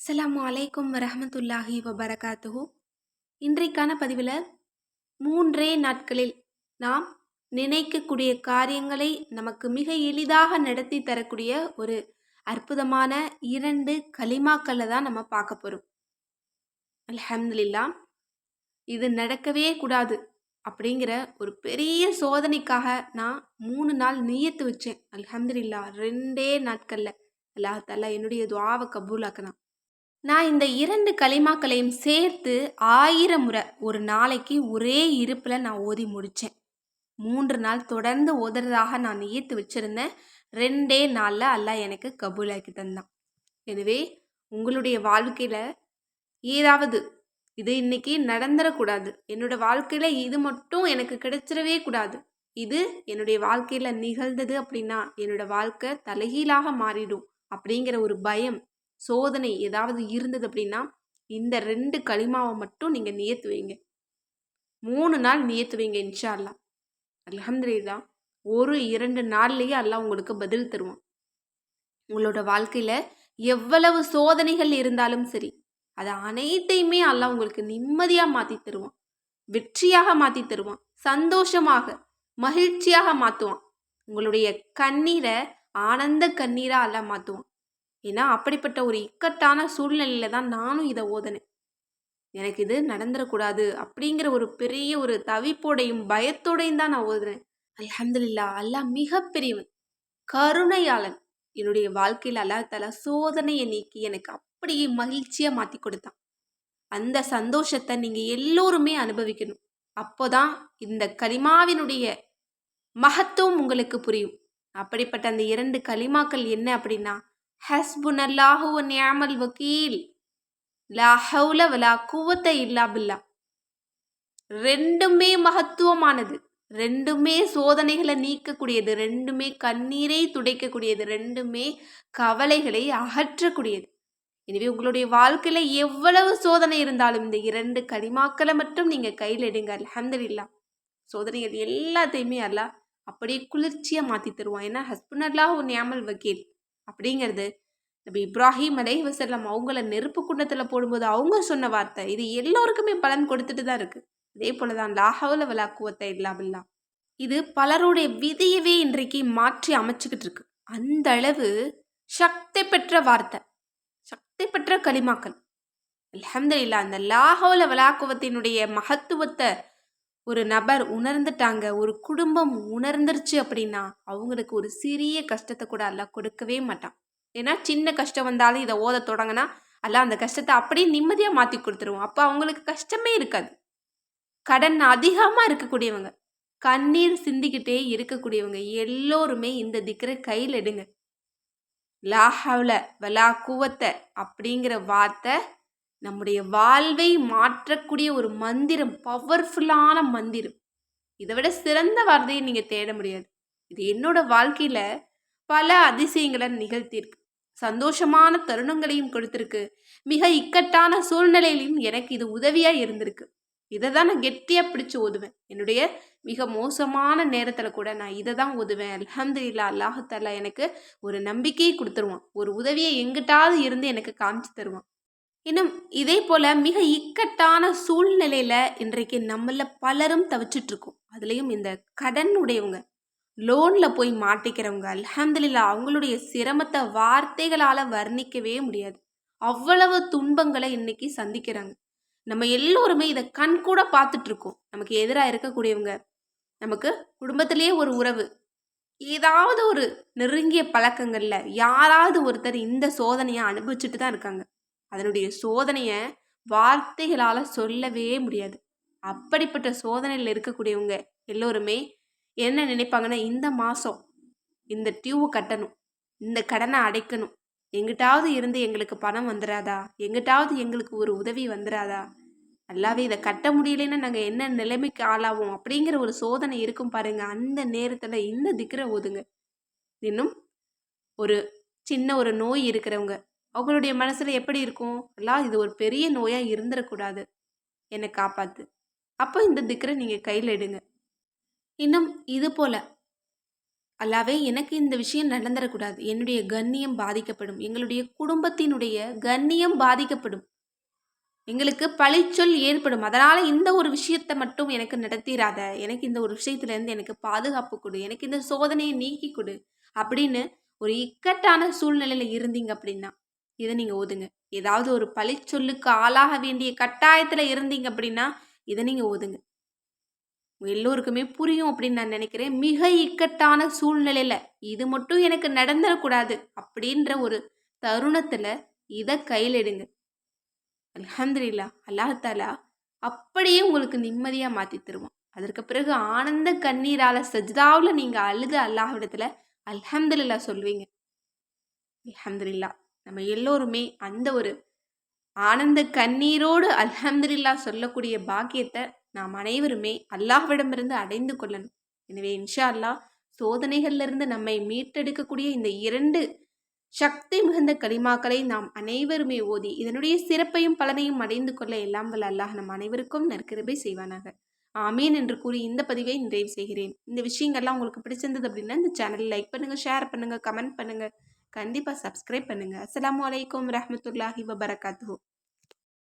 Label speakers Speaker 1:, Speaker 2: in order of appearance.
Speaker 1: அஸ்லாம் அலைக்கும் வரமத்துல்லாஹி வபரகாத்துஹு. இன்றைக்கான பதிவில் மூன்றே நாட்களில் நாம் நினைக்கக்கூடிய காரியங்களை நமக்கு மிக எளிதாக நடத்தி தரக்கூடிய ஒரு அற்புதமான இரண்டு கலிமாக்களை தான் நம்ம பார்க்க போகிறோம் அல்ஹம்துலில்லா இது நடக்கவே கூடாது அப்படிங்கிற ஒரு பெரிய சோதனைக்காக நான் மூணு நாள் நியத்து வச்சேன். அல்ஹம்துலில்லா ரெண்டே நாட்களில். அல்லாஹ் தாலா என்னுடைய துவாவை கபூலாக்கினான். நான் இந்த இரண்டு களிமாக்களையும் சேர்த்து ஆயிரம் முறை ஒரு நாளைக்கு ஒரே இருப்பில் நான் ஓதி முடித்தேன் மூன்று நாள் தொடர்ந்து ஓதுறதாக நான் நியத்து வச்சுருந்தேன். ரெண்டே நாளில் அல்லாஹ் எனக்கு கபூலாக்கி தந்தான். எனவே உங்களுடைய வாழ்க்கையில் ஏதாவது இது இன்னைக்கு நடந்துடக்கூடாது என்னோட வாழ்க்கையில் இது மட்டும் எனக்கு கிடைச்சிடவே கூடாது. இது என்னுடைய வாழ்க்கையில் நிகழ்ந்தது அப்படின்னா என்னோட வாழ்க்கை தலைகீழாக மாறிடும் அப்படிங்கிற ஒரு பயம் சோதனை ஏதாவது இருந்தது அப்படின்னா இந்த ரெண்டு களிமாவை மட்டும் நீங்கள் நியத்து வைங்க. மூணு நாள் நியத்து வைங்க இன்ஷா அல்லா அலமதுல்லா ஒரு இரண்டு நாள்லேயே எல்லாம் உங்களுக்கு பதில் தருவான். உங்களோட வாழ்க்கையில் எவ்வளவு சோதனைகள் இருந்தாலும் சரி அதை அனைத்தையுமே எல்லாம் உங்களுக்கு நிம்மதியாக மாற்றி தருவான். வெற்றியாக மாற்றி தருவான். சந்தோஷமாக மகிழ்ச்சியாக மாற்றுவான் உங்களுடைய கண்ணீரை ஆனந்த கண்ணீராக எல்லாம் மாற்றுவான் ஏன்னா அப்படிப்பட்ட ஒரு இக்கட்டான சூழ்நிலையில தான் நானும் இதை ஓதுனேன். எனக்கு இது நடந்துடக்கூடாது அப்படிங்கிற ஒரு பெரிய ஒரு தவிப்போடையும் பயத்தோடையும் தான் நான் ஓதுனேன். அல்ஹம்துலில்லா அல்லாஹ் மிகப்பெரியவன் கருணையாளன். என்னுடைய வாழ்க்கையில் அல்லாஹ் தலா சோதனையை நீக்கி எனக்கு அப்படியே மகிழ்ச்சியாக மாற்றி கொடுத்தான். அந்த சந்தோஷத்தை நீங்கள் எல்லோருமே அனுபவிக்கணும். அப்போதான் இந்த கலிமாவினுடைய மகத்துவம் உங்களுக்கு புரியும். அப்படிப்பட்ட அந்த இரண்டு களிமாக்கள் என்ன அப்படின்னா ஹஸ்புனல்லாஹு நியாமல் வக்கீல் லா ஹவுல வலா குவத்த இல்லா பில்லா. ரெண்டுமே மகத்துவமானது. ரெண்டுமே சோதனைகளை நீக்கக்கூடியது. ரெண்டுமே கண்ணீரை துடைக்கக்கூடியது. ரெண்டுமே கவலைகளை அகற்றக்கூடியது. எனவே உங்களுடைய வாழ்க்கையில எவ்வளவு சோதனை இருந்தாலும் இந்த இரண்டு கனிமாக்களை மட்டும் நீங்க கையில் எடுங்க. அலமதுல்லா சோதனைகள் எல்லாத்தையுமே அல்ல அப்படியே குளிர்ச்சியா மாத்தி தருவான். ஏன்னா ஹஸ்பண்ட் அல்லாஹ் நியாமல் வக்கீல் அப்படிங்கிறது. நபி இப்ராஹிம் அலை வசல்லாம் அவங்கள நெருப்பு குண்டத்தில் போடும்போது அவங்க சொன்ன வார்த்தை. இது எல்லோருக்குமே பலன் கொடுத்துட்டு தான் இருக்கு. அதே போல தான் லாஹவுல விளாக்குவத்தை இல்லாமல்லாம் இது பலருடைய விதியவே இன்றைக்கு மாற்றி அமைச்சுக்கிட்டு இருக்கு. அந்த அளவு சக்தி பெற்ற வார்த்தை. சக்தி பெற்ற களிமாக்கள். இல்லா அந்த லாஹோல விளாக்குவத்தினுடைய மகத்துவத்தை ஒரு நபர் உணர்ந்துட்டாங்க ஒரு குடும்பம் உணர்ந்துருச்சு அப்படின்னா அவங்களுக்கு ஒரு சிறிய கஷ்டத்தை கூட அல்ல கொடுக்கவே மாட்டான். ஏன்னா சின்ன கஷ்டம் வந்தாலும் இதை ஓத தொடங்கினா அல்ல அந்த கஷ்டத்தை அப்படியே நிம்மதியாக மாற்றி கொடுத்துருவோம் அப்போ அவங்களுக்கு கஷ்டமே இருக்காது. கடன் அதிகமாக இருக்கக்கூடியவங்க கண்ணீர் சிந்திக்கிட்டே இருக்கக்கூடியவங்க எல்லோருமே இந்த திக்கரை கையில் எடுங்க. லாஹவ்ல வலா குவத்தை அப்படிங்கிற வார்த்தை நம்முடைய வாழ்வை மாற்றக்கூடிய ஒரு மந்திரம் பவர்ஃபுல்லான மந்திரம். இதை விட சிறந்த வார்த்தையை நீங்கள் தேட முடியாது. இது என்னோட வாழ்க்கையில் பல அதிசயங்களை நிகழ்த்தியிருக்கு. சந்தோஷமான தருணங்களையும் கொடுத்துருக்கு. மிக இக்கட்டான சூழ்நிலையிலையும் எனக்கு இது உதவியாக இருந்திருக்கு. இதை தான் நான் கெட்டியாக பிடிச்சி ஓதுவேன். என்னுடைய மிக மோசமான நேரத்தில் கூட நான் இதை தான் ஓதுவேன். அலமது இல்லா அல்லாஹத்தாலா எனக்கு ஒரு நம்பிக்கையை கொடுத்துருவான். ஒரு உதவியை எங்கிட்டாவது இருந்து எனக்கு காமிச்சு தருவான். இன்னும் இதே போல் மிக இக்கட்டான சூழ்நிலையில் இன்றைக்கு நம்மள பலரும் தவிச்சிட்ருக்கோம். அதுலேயும் இந்த கடன் உடையவங்க லோனில் போய் மாட்டிக்கிறவங்க அல்ஹம்துலில்லா அவங்களுடைய சிரமத்தை வார்த்தைகளால் வர்ணிக்கவே முடியாது. அவ்வளவு துன்பங்களை இன்னைக்கு சந்திக்கிறாங்க. நம்ம எல்லோருமே இதை கண் கூட பார்த்துட்ருக்கோம். நமக்கு எதிராக இருக்கக்கூடியவங்க நமக்கு குடும்பத்திலேயே ஒரு உறவு ஏதாவது ஒரு நெருங்கிய பழக்கங்களில் யாராவது ஒருத்தர் இந்த சோதனையை அனுபவிச்சுட்டு தான் இருக்காங்க. அதனுடைய சோதனையை வார்த்தைகளால் சொல்லவே முடியாது. அப்படிப்பட்ட சோதனையில் இருக்கக்கூடியவங்க எல்லோருமே என்ன நினைப்பாங்கன்னா இந்த மாதம் இந்த டியூவை கட்டணும் இந்த கடனை அடைக்கணும் எங்கிட்டாவது இருந்து எங்களுக்கு பணம் வந்துடாதா எங்கிட்டாவது எங்களுக்கு ஒரு உதவி வந்துடாதா நல்லாவே இதை கட்ட முடியலன்னா நாங்கள் என்ன நிலைமைக்கு ஆளாவோம் அப்படிங்கிற ஒரு சோதனை இருக்கும் பாருங்க. அந்த நேரத்தில் இந்த திக்கிற ஓதுங்க. இன்னும் ஒரு சின்ன ஒரு நோய் இருக்கிறவங்க அவங்களுடைய மனசில் எப்படி இருக்கும்? எல்லாம் இது ஒரு பெரிய நோயாக இருந்துடக்கூடாது என்னை காப்பாற்று அப்போ இந்த திக்கரை நீங்கள் கையில் எடுங்க. இன்னும் இது போல் அல்லாவே எனக்கு இந்த விஷயம் நடந்துடக்கூடாது என்னுடைய கண்ணியம் பாதிக்கப்படும். எங்களுடைய குடும்பத்தினுடைய கண்ணியம் பாதிக்கப்படும். எங்களுக்கு பழிச்சொல் ஏற்படும். அதனால் இந்த ஒரு விஷயத்தை மட்டும் எனக்கு நடத்திராத. எனக்கு இந்த ஒரு விஷயத்துலேருந்து எனக்கு பாதுகாப்பு கொடு. எனக்கு இந்த சோதனையை நீக்கி கொடு. அப்படின்னு ஒரு இக்கட்டான சூழ்நிலையில் இருந்தீங்க அப்படின்னா இதை நீங்கள் ஓதுங்க. ஏதாவது ஒரு பழிச்சொல்லுக்கு ஆளாக வேண்டிய கட்டாயத்தில் இருந்தீங்க அப்படின்னா இதை நீங்கள் ஓதுங்க. எல்லோருக்குமே புரியும் அப்படின்னு நான் நினைக்கிறேன். மிக இக்கட்டான சூழ்நிலையில் இது மட்டும் எனக்கு நடந்துடக்கூடாது அப்படின்ற ஒரு தருணத்தில் இதை கையில் எடுங்க. அலஹந்திரில்லா அல்லாஹாலா அப்படியே உங்களுக்கு நிம்மதியாக மாற்றி தருவோம் அதற்கு பிறகு ஆனந்த கண்ணீரால் சஜ்தாவில் நீங்கள் அழுது அல்லாஹிடத்தில் அல்ஹம்துல்லா சொல்வீங்க. அலஹந்திரில்லா நம்ம எல்லோருமே அந்த ஒரு ஆனந்த கண்ணீரோடு அல்ஹம்துல்லா சொல்லக்கூடிய பாக்கியத்தை நாம் அனைவருமே அல்லாஹ்விடமிருந்து அடைந்து கொள்ளணும். எனவே இன்ஷா அல்லா சோதனைகளிலிருந்து நம்மை மீட்டெடுக்கக்கூடிய இந்த இரண்டு சக்தி மிகுந்த களிமாக்களை நாம் அனைவருமே ஓதி இதனுடைய சிறப்பையும் பலனையும் அடைந்து கொள்ள எல்லாம் வல்ல அல்லாஹ் நம் அனைவருக்கும் நற்கிருபை செய்வானாக. ஆமீன் என்று கூறி இந்த பதிவை நிறைவு செய்கிறேன். இந்த விஷயங்கள்லாம் உங்களுக்கு பிடிச்சிருந்தது அப்படின்னா இந்த சேனல் லைக் பண்ணுங்கள் ஷேர் பண்ணுங்கள் கமெண்ட் பண்ணுங்கள் கண்டிப்பாக சப்ஸ்கிரைப் பண்ணுங்கள் அஸ்லாம் வலைக்கம் ரஹமத்துல்லாஹி வபரகாத்து